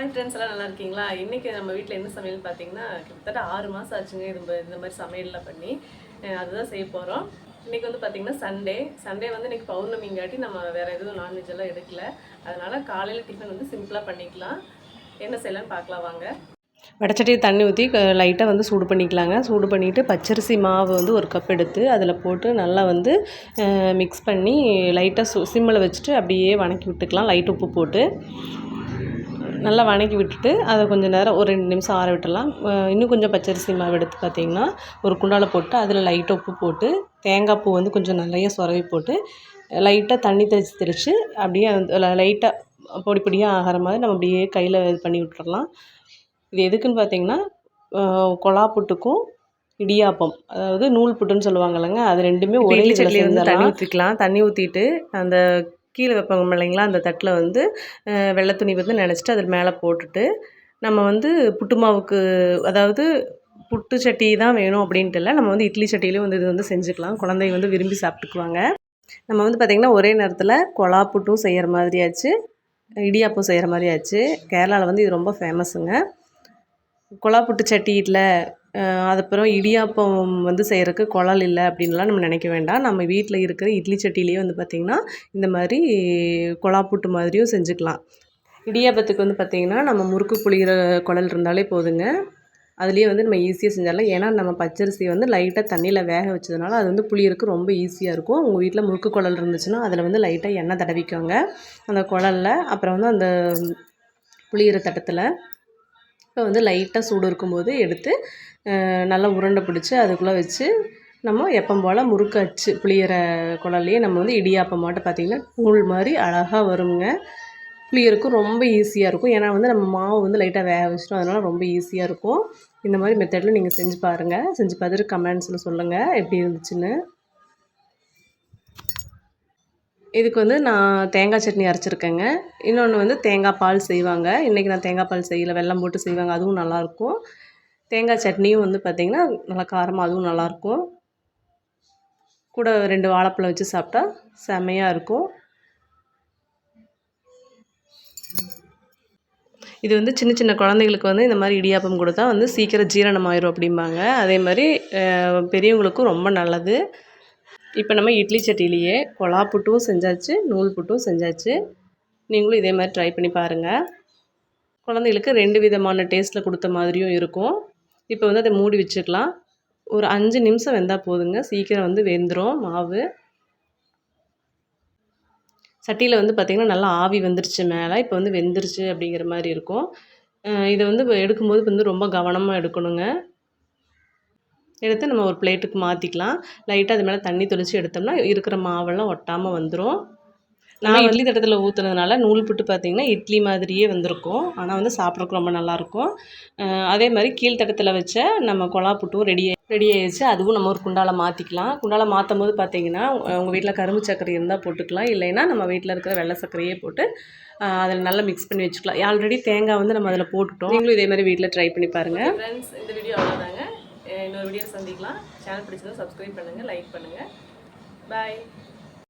Hi friends எல்லாம் நல்லா இருக்கீங்களா? இன்றைக்கி நம்ம வீட்டில் என்ன சமையல் பார்த்தீங்கன்னா கிட்டத்தட்ட ஆறு மாதம் ஆச்சுங்க இது இந்த மாதிரி சமையல்லாம் பண்ணி. அதுதான் செய்ய போகிறோம் இன்றைக்கி வந்து பார்த்திங்கன்னா சண்டே சண்டே வந்து இன்றைக்கி பௌர்ணமிங்காட்டி நம்ம வேறு எதுவும் நான்வெஜ் எல்லாம் எடுக்கல. அதனால் காலையில் டிஃபன் வந்து சிம்பிளாக பண்ணிக்கலாம். என்ன செய்யலான்னு பார்க்கலாம் வாங்க. வடச்சட்டியை தண்ணி ஊற்றி லைட்டாக வந்து சூடு பண்ணிக்கலாங்க. சூடு பண்ணிவிட்டு பச்சரிசி மாவு வந்து ஒரு கப் எடுத்து அதில் போட்டு நல்லா வந்து மிக்ஸ் பண்ணி லைட்டாக சு சிம்மில் வச்சுட்டு அப்படியே வணக்கி விட்டுக்கலாம். லைட் உப்பு போட்டு. நல்லா வணக்கி விட்டுட்டு அதை கொஞ்சம் நேரம் ஒரு ரெண்டு நிமிஷம் ஆற விட்டுடலாம். இன்னும் கொஞ்சம் பச்சரிசி மாவு எடுத்து பார்த்தீங்கன்னா ஒரு குண்டால போட்டு அதில் லைட்டாக உப்பு போட்டு தேங்காய் பூ வந்து கொஞ்சம் நிறைய சொரவி போட்டு லைட்டாக தண்ணி தெளித்து தெளித்து அப்படியே லைட்டாக பொடி பொடியாக ஆகிற மாதிரி நம்ம அப்படியே கையில் இது பண்ணி விட்டுறலாம் இது எதுக்குன்னு பார்த்தீங்கன்னா கொலா புட்டுக்கும் இடியாப்பம். அதாவது நூல் புட்டுன்னு சொல்லுவாங்க இல்லைங்க அது ரெண்டுமே ஒரே சட்லி வந்து தண்ணி ஊற்றிக்கலாம் தண்ணி ஊற்றிட்டு அந்த கீழே வைப்பாங்க இல்லைங்களா அந்த தட்டில் வந்து வெள்ளைத்துணி வெள்ளை துணி வந்து நினச்சிட்டு அதில் மேலே போட்டுட்டு நம்ம வந்து புட்டு மாவுக்கு அதாவது புட்டு சட்டி தான் வேணும் அப்படின்ட்டு இல்லை நம்ம வந்து இட்லி சட்டியிலையும் வந்து இது வந்து செஞ்சுக்கலாம். குழந்தைங்க வந்து விரும்பி சாப்பிட்டுக்குவாங்க. நம்ம வந்து பார்த்திங்கன்னா ஒரே நேரத்தில் கொலா புட்டும் செய்கிற மாதிரி ஆச்சு இடியாப்பம் செய்கிற மாதிரி ஆச்சு கேரளாவில் வந்து இது ரொம்ப ஃபேமஸுங்க கொழா புட்டு சட்டியில் அதுக்கப்புறம் இடியாப்பம் வந்து செய்கிறக்கு குழல் இல்லை அப்படின்லாம் நம்ம நினைக்க வேண்டாம். நம்ம வீட்டில் இருக்கிற இட்லி சட்டிலேயே வந்து பார்த்திங்கன்னா இந்த மாதிரி கொலா புட்டு மாதிரியும் செஞ்சுக்கலாம். இடியாப்பத்துக்கு வந்து பார்த்திங்கன்னா நம்ம முறுக்கு புளிகிற குழல் இருந்தாலே போதுங்க. அதுலேயே வந்து நம்ம ஈஸியாக செஞ்சிடலாம். ஏன்னா நம்ம பச்சரிசி வந்து லைட்டாக தண்ணியில் வேக வச்சதுனால அது வந்து புளியருக்கு ரொம்ப ஈஸியாக இருக்கும். உங்கள் வீட்டில் முறுக்கு குழல் இருந்துச்சுன்னா அதில் வந்து லைட்டாக எண்ணெய் தடவிக்கோங்க. அந்த குழல்ல அப்புறம் வந்து அந்த புளியிற தட்டத்தில் இப்போ வந்து லைட்டாக சூடு இருக்கும்போது எடுத்து நல்லா உருண்டை பிடிச்சி அதுக்குள்ளே வச்சு நம்ம எப்பம் போல் முறுக்கு அச்சு புளியிற குழல்லையே நம்ம வந்து இடியாப்பம் மாட்டு பார்த்திங்கன்னா நூல் மாதிரி அழகாக வருங்க. புளியருக்கும் ரொம்ப ஈஸியாக இருக்கும். ஏன்னா வந்து நம்ம மாவு வந்து லைட்டாக வேக வச்சிட்டோம். அதனால் ரொம்ப ஈஸியாக இருக்கும். இந்த மாதிரி மெத்தடில் நீங்கள் செஞ்சு பாருங்கள் செஞ்சு பார்த்துட்டு கமெண்ட்ஸில் சொல்லுங்கள் எப்படி இருந்துச்சுன்னு. இதுக்கு வந்து நான் தேங்காய் சட்னி அரைச்சிருக்கேங்க. இன்னொன்று வந்து தேங்காய் பால் செய்வாங்க. இன்றைக்கி நான் தேங்காய் பால் செய்யலை. வெல்லம் போட்டு செய்வாங்க. அதுவும் நல்லாயிருக்கும் தேங்காய் சட்னியும் வந்து பார்த்திங்கன்னா நல்லா காரமாக அதுவும் நல்லாயிருக்கும் கூட ரெண்டு வாழைப்பழம் வச்சு சாப்பிட்டா செமையாக இருக்கும். இது வந்து சின்ன சின்ன குழந்தைங்களுக்கு வந்து இந்த மாதிரி இடியாப்பம் கொடுத்தா வந்து சீக்கிரம் ஜீரணமாயிரும் அப்படிம்பாங்க. அதே மாதிரி பெரியவங்களுக்கும் ரொம்ப நல்லது. இப்போ நம்ம இட்லி சட்டிலேயே கொலா புட்டும் செஞ்சாச்சு நூல் புட்டும் செஞ்சாச்சு. நீங்களும் இதே மாதிரி ட்ரை பண்ணி பாருங்கள் குழந்தைகளுக்கு ரெண்டு விதமான டேஸ்ட்டில் கொடுத்த மாதிரியும் இருக்கும். இப்போ வந்து அதை மூடி வச்சுக்கலாம். ஒரு அஞ்சு நிமிஷம் வெந்தால் போதுங்க. சீக்கிரம் வந்து வெந்துடும் மாவு. சட்டியில் வந்து பார்த்திங்கன்னா நல்லா ஆவி வந்துருச்சு மேலே. இப்போ வந்து வெந்துருச்சு அப்படிங்கிற மாதிரி இருக்கும். இதை வந்து எடுக்கும்போது வந்து ரொம்ப கவனமாக எடுக்கணுங்க. எடுத்து நம்ம ஒரு பிளேட்டுக்கு மாற்றிக்கலாம் லைட்டாக அது மேலே தண்ணி தெளித்து எடுத்தோம்னா இருக்கிற மாவெல்லாம் ஒட்டாமல் வந்துடும் நான் இட்லி தட்டத்தில் ஊற்றுனதுனால நூல் புட்டு பார்த்திங்கன்னா இட்லி மாதிரியே வந்திருக்கும். ஆனால் வந்து சாப்பிட்றதுக்கு ரொம்ப நல்லாயிருக்கும். அதே மாதிரி கீழ்த்தட்டத்தில் வச்ச நம்ம கொலா புட்டும் ரெடி ரெடி ஆயிடுச்சு. அதுவும் நம்ம ஒரு குண்டால மாற்றிக்கலாம் குண்டால மாற்றும் போது பார்த்தீங்கன்னா உங்கள் வீட்டில் கரும்பு சர்க்கரை இருந்தால் போட்டுக்கலாம். இல்லைன்னா நம்ம வீட்டில் இருக்கிற வெள்ளை சர்க்கரையே போட்டு அதில் நல்லா மிக்ஸ் பண்ணி வச்சுக்கலாம். ஆல்ரெடி தேங்காய் வந்து நம்ம அதில் போட்டுட்டோம். நீங்களும் இதே மாதிரி வீட்டில் ட்ரை பண்ணி பாருங்கள் ஃப்ரெண்ட்ஸ் இந்த வீடியோ அவ்வளோதாங்க இன்னொரு வீடியோ சந்திக்கலாம். சேனல் பிடிச்சதை சப்ஸ்கிரைப் பண்ணுங்கள் லைக் பண்ணுங்கள் பாய்